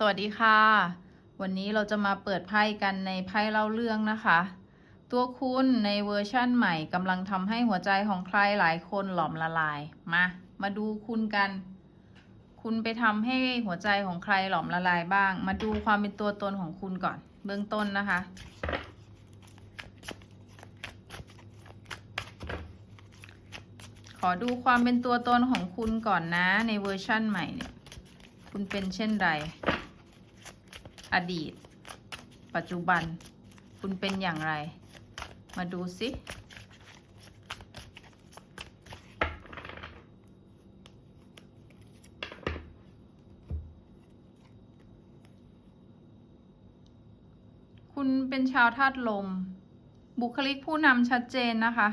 สวัสดีค่ะ วันนี้เราจะมาเปิดไพ่กันในไพ่เล่าเรื่องนะคะ ตัวคุณในเวอร์ชั่นใหม่กำลังทำให้หัวใจของใครหลายคนหลอมละลาย มา มาดูคุณกัน คุณไปทำให้หัวใจของใครหลอมละลายบ้าง มาดูความเป็นตัวตนของคุณก่อน เบื้องต้นนะคะ ขอดูความเป็นตัวตนของคุณก่อนนะในเวอร์ชั่นใหม่เนี่ย คุณเป็นเช่นไร อดีต ปัจจุบัน คุณเป็นอย่างไร มาดูสิคุณเป็นชาวธาตุลม บุคลิกผู้นำชัดเจนนะคะ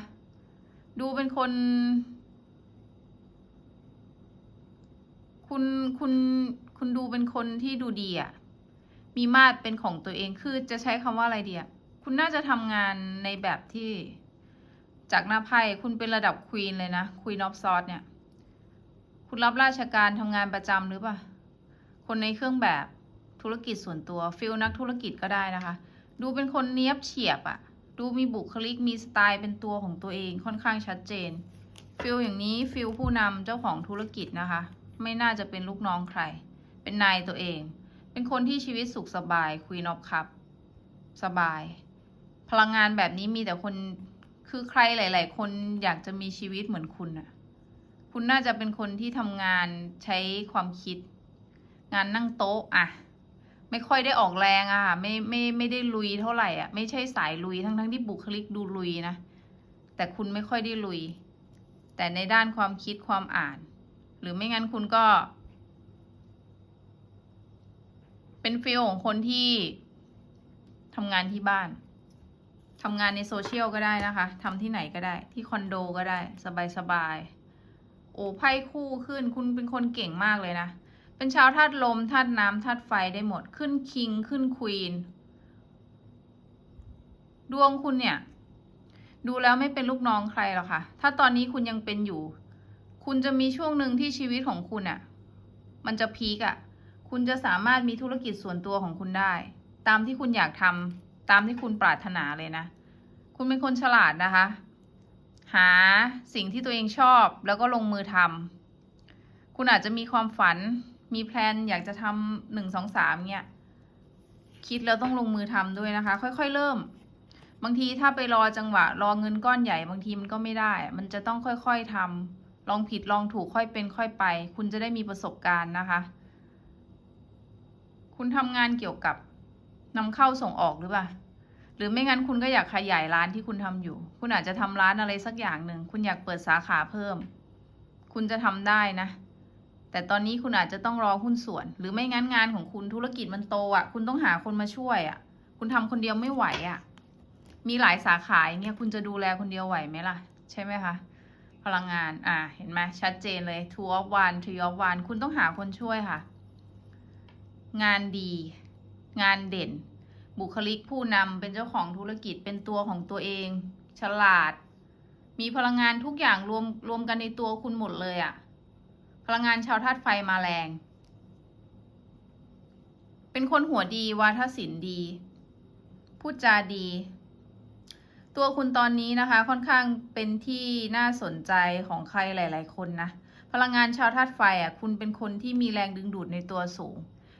ดูเป็นคน คุณ คุณ คุณดูเป็นคนที่ดูดีอะ มีมาตรเป็นของตัวเองคือจะใช้คำว่าอะไรเดีอะคุณน่าจะทำงานในแบบที่จากหน้าไพ่คุณเป็นระดับควีนเลยนะควีนออฟซอสเนี่ย คุณรับราชการทำงานประจำหรือเปล่า คนในเครื่องแบบธุรกิจส่วนตัวฟิลนักธุรกิจก็ได้นะคะ ดูเป็นคนเนี้ยบเฉียบอะดูมีบุคลิกมีสไตล์เป็นตัวของตัวเองค่อนข้างชัดเจนฟิลอย่างนี้ฟิลผู้นำเจ้าของธุรกิจนะคะ ไม่น่าจะเป็นลูกน้องใคร เป็นนายตัวเอง เป็นคนที่ชีวิตสุขสบายคุยนอบคับสบาย พลังงานแบบนี้มีแต่คนคือใครหลาย ๆ คนอยากจะมีชีวิตเหมือนคุณน่ะ คุณน่าจะเป็นคนที่ทำงานใช้ความคิด งานนั่งโต๊ะอะไม่ค่อยได้ออกแรงอะค่ะไม่ไม่ไม่ได้ลุยเท่าไหร่อะไม่ใช่สายลุยทั้งทั้งที่บุคลิกดูลุยนะแต่คุณไม่ค่อยได้ลุย แต่ในด้านความคิดความอ่าน หรือไม่งั้นคุณก็ เป็นฟีลของคนที่ทำงานที่บ้านทำงานในโซเชียลก็ได้นะคะทำที่ไหนก็ได้ ที่คอนโดก็ได้ สบายๆโอ้ไพ่คู่ขึ้น คุณเป็นคนเก่งมากเลยนะ เป็นชาวธาตุลมธาตุน้ำธาตุไฟได้หมด ขึ้นคิงขึ้นควีน ดวงคุณเนี่ย ดูแล้วไม่เป็นลูกน้องใครหรอกค่ะ ถ้าตอนนี้คุณยังเป็นอยู่ คุณจะมีช่วงหนึ่งที่ชีวิตของคุณอะ่ะ มันจะพีกอะ่ะ คุณจะสามารถมีธุรกิจส่วนตัวของคุณได้ ตามที่คุณอยากทำตามที่คุณปรารถนาเลยนะ คุณเป็นคนฉลาดนะคะ หาสิ่งที่ตัวเองชอบแล้วก็ลงมือทำคุณอาจจะมีความฝัน มีแพลนอยากจะทำหนึ่งสองสามเนี่ยคิดแล้วต้องลงมือทำด้วยนะคะ ค่อยๆเริ่ม บางทีถ้าไปรอจังหวะ รอเงินก้อนใหญ่บางทีมันก็ไม่ได้ มันจะต้องค่อยๆทำลองผิดลองถูกค่อยเป็นค่อยไป คุณจะได้มีประสบการณ์นะคะ คุณทำงานเกี่ยวกับนำเข้าส่งออกหรือเปล่า หรือไม่งั้นคุณก็อยากขยายร้านที่คุณทำอยู่ คุณอาจจะทำร้านอะไรสักอย่างหนึ่ง คุณอยากเปิดสาขาเพิ่ม คุณจะทำได้นะ แต่ตอนนี้คุณอาจจะต้องรอหุ้นส่วน หรือไม่งั้นงานของคุณธุรกิจมันโตอะ คุณต้องหาคนมาช่วยอะ คุณทำคนเดียวไม่ไหวอะ มีหลายสาขาอย่างเงี้ย คุณจะดูแลคนเดียวไหวไหมล่ะ ใช่ไหมคะพลังงาน อ่า เห็นไหมชัดเจนเลย two of one three of one คุณต้องหาคนช่วยค่ะ งานดี งานเด่น บุคลิกผู้นำเป็นเจ้าของธุรกิจเป็นตัวของตัวเอง ฉลาด มีพลังงานทุกอย่างรวมรวมกันในตัวคุณหมดเลยอะพลังงานชาวธาตุไฟมาแรง เป็นคนหัวดีวาทศิลป์ดี พูดจาดี ตัวคุณตอนนี้นะคะค่อนข้างเป็นที่น่าสนใจของใครหลาย ๆ คนนะพลังงานชาวธาตุไฟอะคุณเป็นคนที่มีแรงดึงดูดในตัวสูง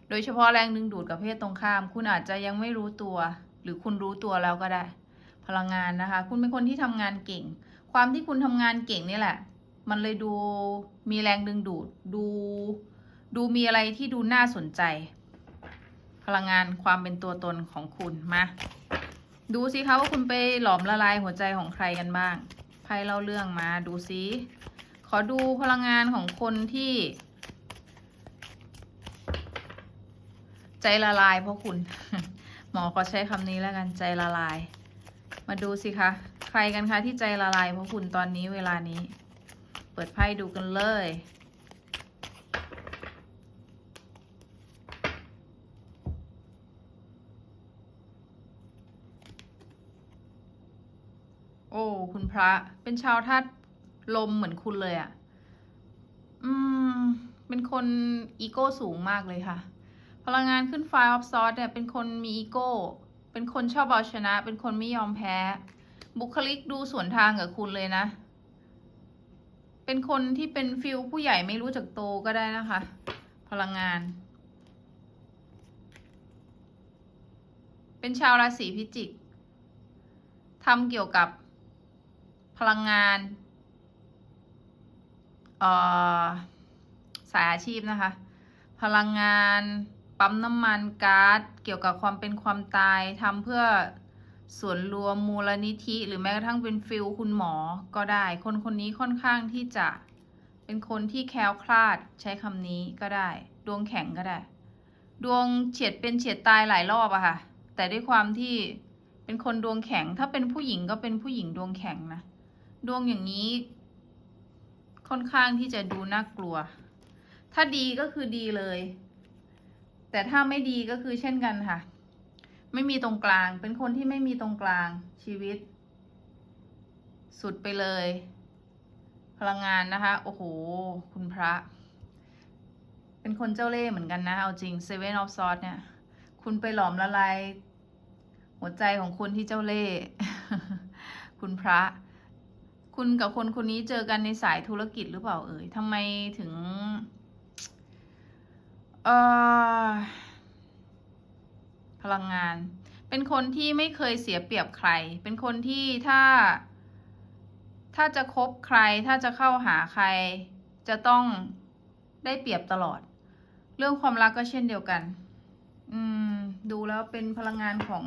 โดยเฉพาะแรงดึงดูดกับเพศตรงข้าม คุณอาจจะยังไม่รู้ตัว หรือคุณรู้ตัวแล้วก็ได้ พลังงานนะคะ คุณเป็นคนที่ทำงานเก่ง ความที่คุณทำงานเก่งนี่แหละ มันเลยดูมีแรงดึงดูด ดู ดูมีอะไรที่ดูน่าสนใจ พลังงานความเป็นตัวตนของคุณมาดูสิคะว่าคุณไปหลอมละลายหัวใจของใครกันบ้างไพ่เล่าเรื่องมาดูสิขอดูพลังงานของคนที่ ใจละลายเพราะคุณ หมอขอใช้คำนี้แล้วกันใจละลาย มาดูสิคะใครกันคะที่ใจละลายเพราะคุณตอนนี้เวลานี้ เปิดไพ่ดูกันเลยโอ้คุณพระเป็นชาวธาตุลมเหมือนคุณเลยอะ่ะ อืม เป็นคนอีโก้สูงมากเลยค่ะ พลังงานขึ้น Five of Swords เนี่ยเป็นคนมีอีโก้ เป็นคนชอบเอาชนะ เป็นคนไม่ยอมแพ้ บุคลิกดูสวนทางกับคุณเลยนะ เป็นคนที่เป็นฟิลผู้ใหญ่ไม่รู้จักโตก็ได้นะคะ พลังงาน เป็นชาวราศีพิจิกทำเกี่ยวกับพลังงานเอ่อสายอาชีพนะคะ พลังงาน ปั๊มน้ำมันก๊าซเกี่ยวกับความเป็นความตายทำเพื่อส่วนรวมมูลนิธิ หรือแม้กระทั่งเป็นฟิลคุณหมอก็ได้ คนคนนี้ค่อนข้างที่จะเป็นคนที่แคล้วคลาดใช้คำนี้ก็ได้ ดวงแข็งก็ได้ ดวงเฉียดเป็นเฉียดตายหลายรอบอะค่ะ แต่ด้วยความที่เป็นคนดวงแข็ง ถ้าเป็นผู้หญิงก็เป็นผู้หญิงดวงแข็งนะ ดวงอย่างนี้ ค่อนข้างที่จะดูน่ากลัว ถ้าดีก็คือดีเลย แต่ถ้าไม่ดีก็คือเช่นกันค่ะ ไม่มีตรงกลาง เป็นคนที่ไม่มีตรงกลางชีวิต สุดไปเลย พลังงานนะคะ โอ้โห คุณพระ เป็นคนเจ้าเล่ห์เหมือนกันนะ เอาจริง Seven of Swords เนี่ย คุณไปหลอมละลาย หัวใจของคุณที่เจ้าเล่ห์คุณพระ คุณกับคนคนนี้เจอกันในสายธุรกิจหรือเปล่าเอ่ยทำไมถึง เอ่อพลังงาน เป็นคนที่ไม่เคยเสียเปรียบใคร เป็นคนที่ถ้า ถ้าจะคบใคร ถ้าจะเข้าหาใคร จะต้องได้เปรียบตลอด เรื่องความรักก็เช่นเดียวกัน อืม ดูแล้วเป็นพลังงานของ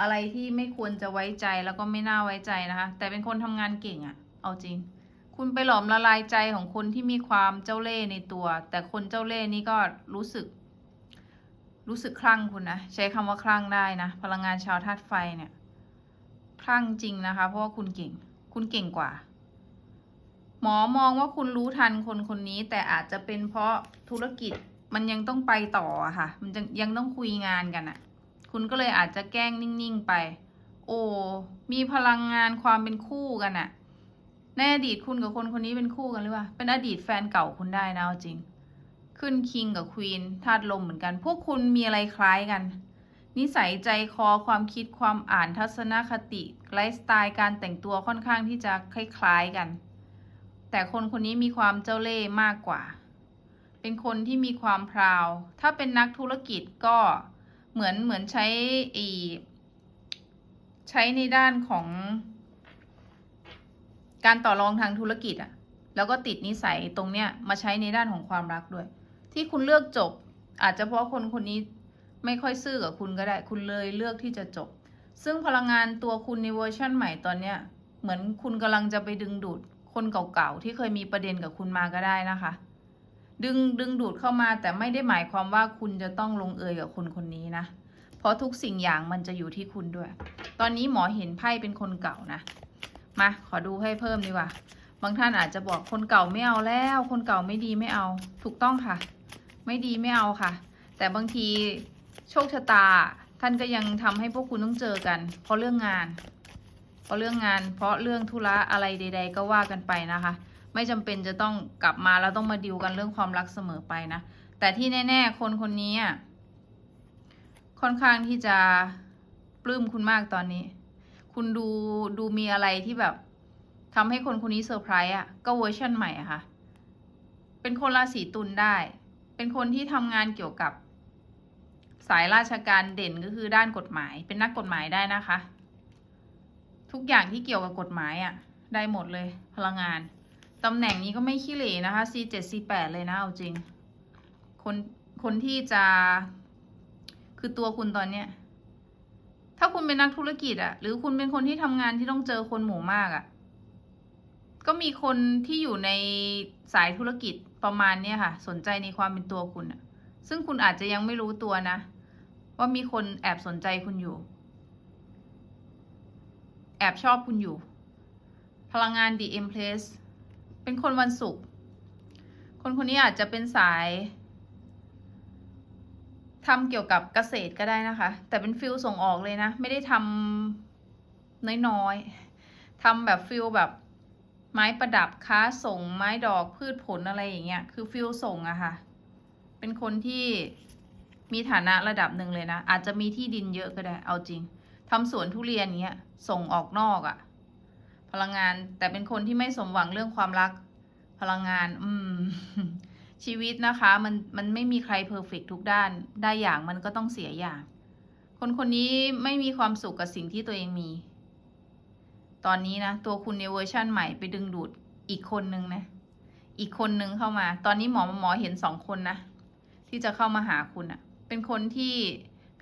อะไรที่ไม่ควรจะไว้ใจแล้วก็ไม่น่าไว้ใจนะคะ แต่เป็นคนทำงานเก่งอะเอาจริง คุณไปหลอมละลายใจของคนที่มีความเจ้าเล่ห์ในตัว แต่คนเจ้าเล่ห์นี่ก็รู้สึก รู้สึกคลั่งคุณนะใช้คำว่าคลั่งได้นะพลังงานชาวธาตุไฟเนี่ยคลั่งจริงนะคะ เพราะว่าคุณเก่ง คุณเก่งกว่า หมอมองว่าคุณรู้ทันคนคนนี้ แต่อาจจะเป็นเพราะธุรกิจมันยังต้องไปต่ออะค่ะ มันยังต้องคุยงานกันอะคุณก็เลยอาจจะแกล้งนิ่งๆไป โอ้มีพลังงานความเป็นคู่กันอะ ในอดีตคุณกับคนคนนี้เป็นคู่กันหรือเปล่า เป็นอดีตแฟนเก่าคุณได้นะจริง ขึ้นคิงกับควีนธาตุลมเหมือนกัน พวกคุณมีอะไรคล้ายกัน นิสัยใจคอความคิดความอ่านทัศนคติไลฟ์สไตล์การแต่งตัวค่อนข้างที่จะคล้ายๆกัน แต่คนคนนี้มีความเจ้าเล่ห์มากกว่า เป็นคนที่มีความพราว ถ้าเป็นนักธุรกิจก็เหมือนเหมือนใช้อีใช้ในด้านของ การต่อรองทางธุรกิจอะแล้วก็ติดนิสัยตรงเนี้ยมาใช้ในด้านของความรักด้วย ที่คุณเลือกจบ อาจจะเพราะคนคนนี้ไม่ค่อยซื่อกับคุณก็ได้ คุณเลยเลือกที่จะจบ ซึ่งพลังงานตัวคุณในเวอร์ชั่นใหม่ตอนเนี้ยเหมือนคุณกำลังจะไปดึงดูดคนเก่าๆที่เคยมีประเด็นกับคุณมาก็ได้นะคะ ดึงดึงดูดเข้ามาแต่ไม่ได้หมายความว่าคุณจะต้องลงเอยกับคนคนนี้นะ เพราะทุกสิ่งอย่างมันจะอยู่ที่คุณด้วย ตอนนี้หมอเห็นไพ่เป็นคนเก่านะ มาขอดูให้เพิ่มดีกว่า บางท่านอาจจะบอกคนเก่าไม่เอาแล้ว คนเก่าไม่ดีไม่เอา ถูกต้องค่ะ ไม่ดีไม่เอาค่ะ แต่บางทีโชคชะตาท่านก็ยังทำให้พวกคุณต้องเจอกัน เพราะเรื่องงาน เพราะเรื่องงาน เพราะเรื่องธุระอะไรใด ๆ ก็ว่ากันไปนะคะ ไม่จำเป็นจะต้องกลับมาแล้วต้องมาดิวกันเรื่องความรักเสมอไปนะ แต่ที่แน่ ๆ คนคนนี้ค่อนข้างที่จะปลื้มคุณมากตอนนี้ คุณดูดูมีอะไรที่แบบทำให้คนคนนี้เซอร์ไพรส์อะก็เวอร์ชันใหม่อะค่ะ เป็นคนราศีตุลได้ เป็นคนที่ทำงานเกี่ยวกับ สายราชการเด่นก็คือด้านกฎหมาย เป็นนักกฎหมายได้นะคะ ทุกอย่างที่เกี่ยวกับกฎหมายอะ ได้หมดเลยพลังงานตำแหน่งนี้ก็ไม่ขี้เหร่นะคะ C7 C8 เลยนะเอาจริง คนคนที่จะคือตัวคุณตอนเนี้ย ถ้าคุณเป็นนักธุรกิจอะหรือคุณเป็นคนที่ทำงานที่ต้องเจอคนหมู่มากอะก็มีคนที่อยู่ในสายธุรกิจประมาณเนี้ยค่ะ สนใจในความเป็นตัวคุณอะซึ่งคุณอาจจะยังไม่รู้ตัวนะ ว่ามีคนแอบสนใจคุณอยู่ แอบชอบคุณอยู่ พลังงาน The Empress เป็นคนวันศุกร์คนคนนี้อาจจะเป็นสาย ทำเกี่ยวกับเกษตรก็ได้นะคะ แต่เป็นฟิลส่งออกเลยนะ ไม่ได้ทำน้อยๆทำแบบฟิลแบบไม้ประดับค้าส่งไม้ดอกพืชผลอะไรอย่างเงี้ย คือฟิลส่งอะค่ะ เป็นคนที่มีฐานะระดับหนึ่งเลยนะ อาจจะมีที่ดินเยอะก็ได้ เอาจริงทำสวนทุเรียนเงี้ย ส่งออกนอกอะพลังงาน แต่เป็นคนที่ไม่สมหวังเรื่องความรัก พลังงาน อืม ชีวิตนะคะมันมันไม่มีใครเพอร์เฟกทุกด้านได้อย่างมันก็ต้องเสียอย่าง คนคนนี้ไม่มีความสุขกับสิ่งที่ตัวเองมี ตอนนี้นะ ตัวคุณในเวอร์ชั่นใหม่ไปดึงดูดอีกคนนึงนะ อีกคนนึงเข้ามา ตอนนี้หมอหมอเห็นสองคนนะ ที่จะเข้ามาหาคุณอะเป็นคนที่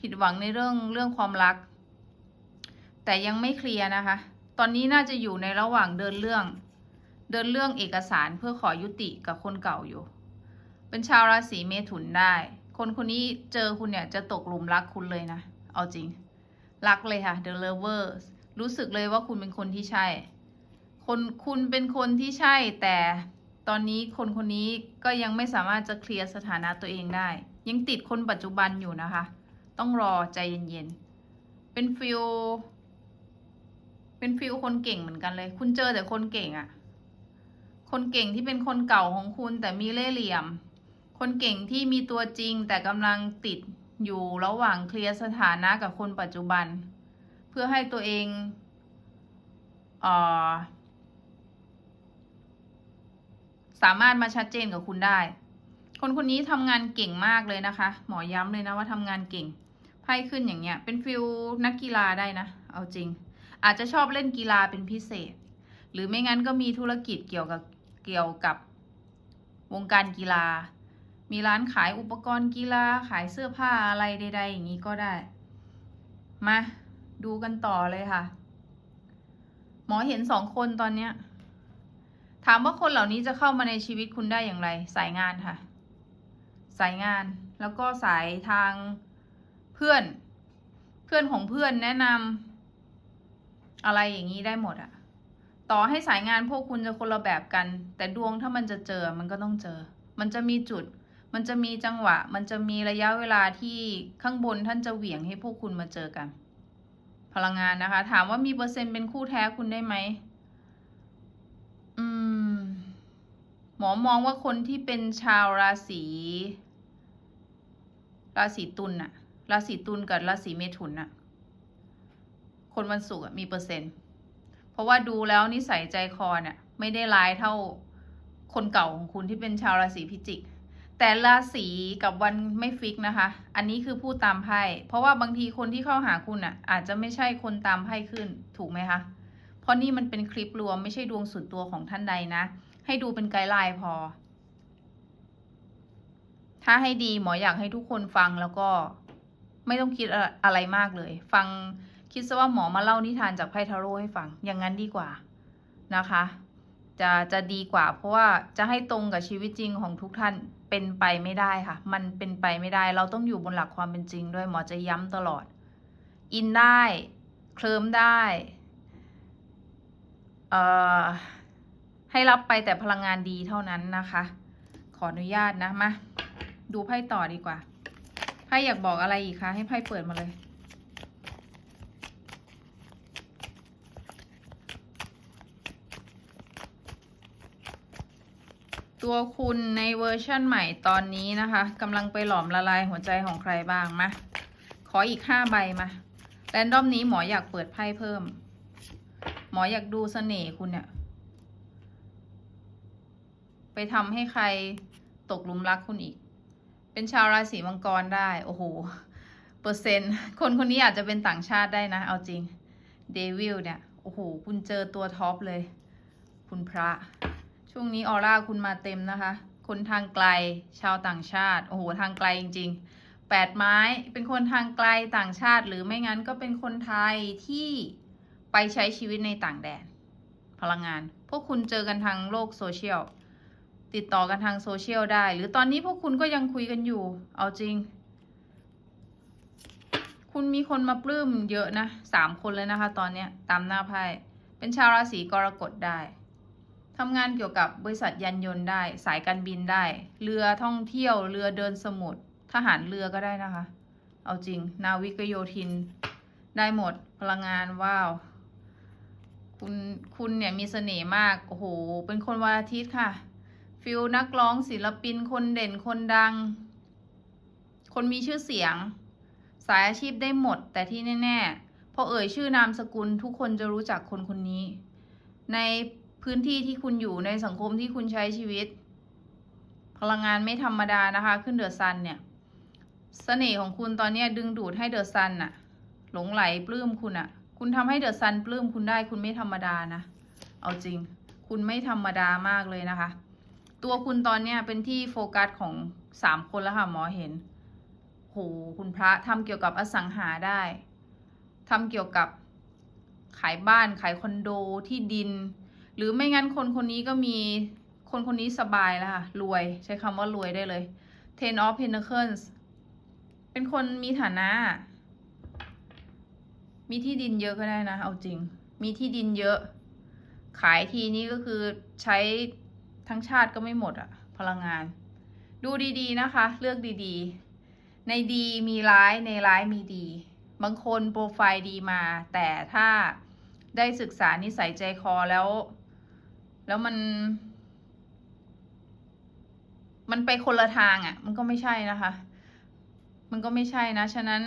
ผิดหวังในเรื่องเรื่องความรัก แต่ยังไม่เคลียร์นะคะ ตอนนี้น่าจะอยู่ในระหว่างเดินเรื่อง เดินเรื่องเอกสารเพื่อขอยุติกับคนเก่าอยู่ เป็นชาวราศีเมถุนได้ คนคนนี้เจอคุณเนี่ยจะตกหลุมรักคุณเลยนะ เอาจริง รักเลยค่ะ The Lovers รู้สึกเลยว่าคุณเป็นคนที่ใช่ คนคุณเป็นคนที่ใช่ แต่ตอนนี้คนคนนี้ก็ยังไม่สามารถจะเคลียร์สถานะตัวเองได้ ยังติดคนปัจจุบันอยู่นะคะ ต้องรอใจเย็นๆ เป็นฟิลเป็นฟิลคนเก่งเหมือนกันเลย คุณเจอแต่คนเก่งอะคนเก่งที่เป็นคนเก่าของคุณแต่มีเล่ห์เหลี่ยม คนเก่งที่มีตัวจริงแต่กำลังติดอยู่ระหว่างเคลียร์สถานะกับคนปัจจุบัน เพื่อให้ตัวเองเออสามารถมาชัดเจนกับคุณได้ คนคนนี้ทำงานเก่งมากเลยนะคะ หมอย้ำเลยนะว่าทำงานเก่งไพ่ขึ้นอย่างเงี้ย เป็นฟิลนักกีฬาได้นะ เอาจริง อาจจะชอบเล่นกีฬาเป็นพิเศษ หรือไม่งั้นก็มีธุรกิจเกี่ยวกับเกี่ยวกับวงการกีฬา มีร้านขายอุปกรณ์กีฬาขายเสื้อผ้าอะไรใด ๆ อย่างนี้ก็ได้ มาดูกันต่อเลยค่ะ หมอเห็นสองคนตอนเนี้ย ถามว่าคนเหล่านี้จะเข้ามาในชีวิตคุณได้อย่างไร สายงานค่ะ สายงานแล้วก็สายทางเพื่อน เพื่อนของเพื่อนแนะนำอะไรอย่างนี้ได้หมดอะต่อให้สายงานพวกคุณจะคนละแบบกัน แต่ดวงถ้ามันจะเจอมันก็ต้องเจอ มันจะมีจุด มันจะมีจังหวะ มันจะมีระยะเวลาที่ข้างบนท่านจะเหวี่ยงให้พวกคุณมาเจอกัน พลังงานนะคะ ถามว่ามีเปอร์เซ็นต์เป็นคู่แท้คุณได้ไหมอืม หมอมองว่าคนที่เป็นชาวราศีราศีตุลน่ะ ราศีตุลกับราศีเมถุนน่ะ คนวันศุกร์มีเปอร์เซ็นต์ เพราะว่าดูแล้วนิสัยใจคอเนี่ยไม่ได้ร้ายเท่าคนเก่าของคุณที่เป็นชาวราศีพิจิก แต่ราศีกับวันไม่ฟิกนะคะ อันนี้คือพูดตามไพ่ เพราะว่าบางทีคนที่เข้าหาคุณอะ อาจจะไม่ใช่คนตามไพ่ขึ้น ถูกไหมคะ เพราะนี่มันเป็นคลิปรวมไม่ใช่ดวงส่วนตัวของท่านใดนะ ให้ดูเป็นไกด์ไลน์พอ ถ้าให้ดีหมออยากให้ทุกคนฟังแล้วก็ไม่ต้องคิดอะไรมากเลย ฟังคิดซะว่าหมอมาเล่านิทานจากไพ่ทาโร่ให้ฟัง อย่างนั้นดีกว่านะคะ จะจะดีกว่า เพราะว่าจะให้ตรงกับชีวิตจริงของทุกท่านเป็นไปไม่ได้ค่ะ มันเป็นไปไม่ได้ เราต้องอยู่บนหลักความเป็นจริงด้วยหมอจะย้ำตลอด อินได้ เคลิ้มได้เอ่อให้รับไปแต่พลังงานดีเท่านั้นนะคะ ขออนุญาตนะมาดูไพ่ต่อดีกว่าไพ่อยากบอกอะไรอีกคะให้ไพ่เปิดมาเลย ตัวคุณในเวอร์ชั่นใหม่ตอนนี้นะคะกำลังไปหลอมละลายหัวใจของใครบ้างมาขออีกห้าใบมาแรนดอมนี้หมออยากเปิดไพ่เพิ่ม หมออยากดูเสน่ห์คุณเนี่ย ไปทำให้ใครตกหลุมรักคุณอีก เป็นชาวราศีมังกรได้ โอ้โห เปอร์เซ็นต์คนคนนี้อาจจะเป็นต่างชาติได้นะ เอาจริง เดวิลเนี่ย โอ้โห คุณเจอตัวท็อปเลย คุณพระ ช่วงนี้ออร่าคุณมาเต็มนะคะ คนทางไกลชาวต่างชาติ โอ้โห ทางไกลจริงๆแปดไม้เป็นคนทางไกลต่างชาติ หรือไม่งั้นก็เป็นคนไทยที่ไปใช้ชีวิตในต่างแดน พลังงาน พวกคุณเจอกันทางโลกโซเชียล ติดต่อกันทางโซเชียลได้ หรือตอนนี้พวกคุณก็ยังคุยกันอยู่ เอาจริง คุณมีคนมาปลื้มเยอะนะสามคนเลยนะคะ ตอนเนี้ยตามหน้าไพ่เป็นชาวราศีกรกฎได้ ทำงานเกี่ยวกับบริษัทยานยนต์ได้ สายการบินได้ เรือท่องเที่ยวเรือเดินสมุทรทหารเรือก็ได้นะคะ เอาจริง นาวิกโยธิน ได้หมดพลังงานว้าว คุณคุณเนี่ยมีเสน่ห์มาก โอ้โห เป็นคนวันอาทิตย์ค่ะ ฟิลนักร้องศิลปินคนเด่นคนดัง คนมีชื่อเสียง สายอาชีพได้หมด แต่ที่แน่ ๆ พอเอ่ยชื่อนามสกุลทุกคนจะรู้จักคนคนนี้ ใน พื้นที่ที่คุณอยู่ในสังคมที่คุณใช้ชีวิต พลังงานไม่ธรรมดานะคะ ขึ้นเดอะซันเนี่ยเสน่ห์ของคุณตอนนี้ดึงดูดให้เดอะซันน่ะหลงไหลปลื้มคุณอะคุณทำให้เดอะซันปลื้มคุณได้คุณไม่ธรรมดานะ เอาจริง คุณไม่ธรรมดามากเลยนะคะ ตัวคุณตอนเนี้ยเป็นที่โฟกัสของสามคนแล้วค่ะหมอเห็นโหคุณพระทำเกี่ยวกับอสังหาได้ทำเกี่ยวกับขายบ้านขายคอนโดที่ดิน หรือไม่งั้นคนคนนี้ก็มีคนคนนี้สบายแล้วค่ะรวยใช้คำว่ารวยได้เลย Ten of Pentacles เป็นคนมีฐานะ มีที่ดินเยอะก็ได้นะ เอาจริง มีที่ดินเยอะ ขายทีนี้ก็คือใช้ทั้งชาติก็ไม่หมดอะพลังงาน ดูดีๆนะคะ เลือกดีๆ ในดีมีร้ายในร้ายมีดี บางคนโปรไฟล์ดีมา แต่ถ้าได้ศึกษานิสัยใจคอแล้ว แล้วมัน มันไปคนละทางอะ่ะ มันก็ไม่ใช่นะคะ มันก็ไม่ใช่นะ ฉะนั้น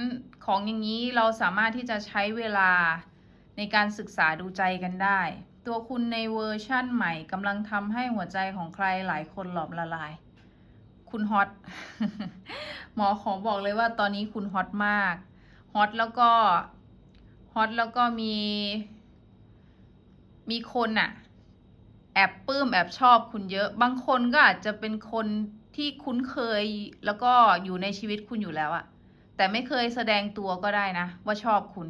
ของอย่างนี้เราสามารถที่จะใช้เวลาในการศึกษาดูใจกันได้ ตัวคุณในเวอร์ชั่นใหม่กำลังทำให้หัวใจของใครหลายคนหลอมละลาย คุณฮอต หมอขอบอกเลยว่าตอนนี้คุณฮอตมาก ฮอตแล้วก็ ฮอตแล้วก็มี มีคนอะ แอบปลื้มแอบชอบคุณเยอะ บางคนก็อาจจะเป็นคนที่คุ้นเคยแล้วก็อยู่ในชีวิตคุณอยู่แล้วอะแต่ไม่เคยแสดงตัวก็ได้นะ ว่าชอบคุณ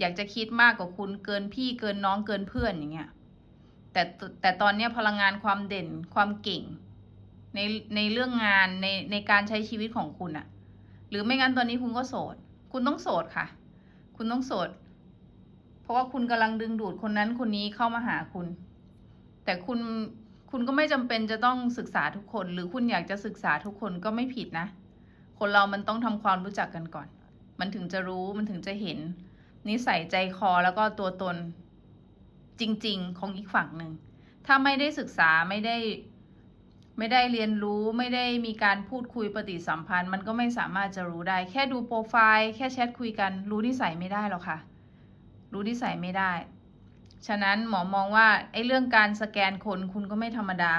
อยากจะคิดมากกว่าคุณเกินพี่เกินน้องเกินเพื่อนอย่างเงี้ยแต่แต่ตอนเนี้ยพลังงานความเด่นความเก่ง ในในเรื่องงานในในการใช้ชีวิตของคุณอะหรือไม่งั้นตอนนี้คุณก็โสด คุณต้องโสดค่ะ คุณต้องโสด เพราะว่าคุณกำลังดึงดูดคนนั้นคนนี้เข้ามาหาคุณ แต่คุณคุณก็ไม่จำเป็นจะต้องศึกษาทุกคน หรือคุณอยากจะศึกษาทุกคนก็ไม่ผิดนะ คนเรามันต้องทำความรู้จักกันก่อน มันถึงจะรู้มันถึงจะเห็น นิสัยใจคอแล้วก็ตัวตนจริง ๆ ของอีกฝั่งหนึ่ง ถ้าไม่ได้ศึกษาไม่ได้ไม่ได้เรียนรู้ไม่ได้มีการพูดคุยปฏิสัมพันธ์ มันก็ไม่สามารถจะรู้ได้ แค่ดูโปรไฟล์แค่แชทคุยกัน รู้นิสัยไม่ได้หรอกค่ะ รู้นิสัยไม่ได้ ฉะนั้นหมอมองว่าไอ้เรื่องการสแกนคนคุณก็ไม่ธรรมดา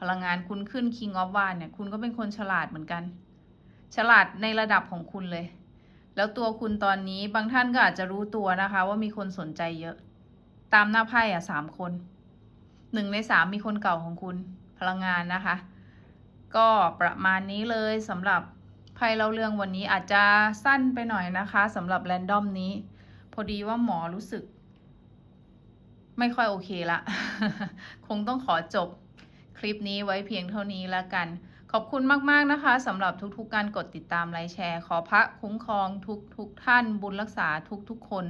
พลังงานคุณขึ้น King of w a n เนี่ยคุณก็เป็นคนฉลาดเหมือนกัน ฉลาดในระดับของคุณเลย แล้วตัวคุณตอนนี้บางท่านก็อาจจะรู้ตัวนะคะ ว่ามีคนสนใจเยอะ ตามหน้าไพ่อะสามคนหนึ่งในสามมีคนเก่าของคุณพลังงานนะคะ ก็ประมาณนี้เลยสำหรับไพ่เล่าเรื่องวันนี้อาจจะสั้นไปหน่อยนะคะสำหรับแรนดอมนี้ พอดีว่าหมอรู้สึก ไม่ค่อยโอเคละ คงต้องขอจบคลิปนี้ไว้เพียงเท่านี้แล้วกัน ขอบคุณมาก ๆ นะคะสำหรับทุก ๆ การกดติดตามไลค์แชร์ ขอพระคุ้มครองทุกๆท่านบุญรักษาทุก ๆ คน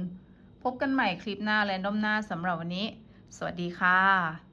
พบกันใหม่คลิปหน้าแลนดอมหน้าสำหรับวันนี้ สวัสดีค่ะ